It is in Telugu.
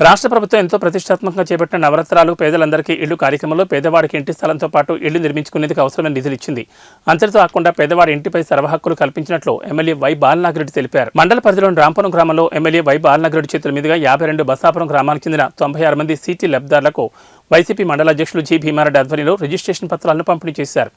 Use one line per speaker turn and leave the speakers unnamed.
రాష్ట్ర ప్రభుత్వం ఎంతో ప్రతిష్టాత్మకంగా చేపట్టిన నవరత్నాలు పేదలందరికీ ఇళ్ళు కార్యక్రమంలో పేదవాడికి ఇంటి స్థలంతో పాటు ఇల్లు నిర్మించుకునేందుకు అవసరమైన నిధులు ఇచ్చింది అంతటితో కాకుండా పేదవాడి ఇంటిపై సర్వహక్కులు కల్పించినట్లు ఎమ్మెల్యే వై బాలనాగిరెడ్డి తెలిపారు. మండల పరిధిలోని రాంపురం గ్రామంలో ఎమ్మెల్యే వై బాలనాగిరెడ్డి చేతుల మీదుగా యాభై రెండు బసాపురం గ్రామానికి చెందిన తొంభై ఆరు మంది సీటీ లబ్ధిదారులకు వైసీపీ మండల అధ్యక్షులు జి భీమారెడ్డి ఆధ్వర్యంలో రిజిస్ట్రేషన్ పత్రాలను పంపిణీ చేశారు.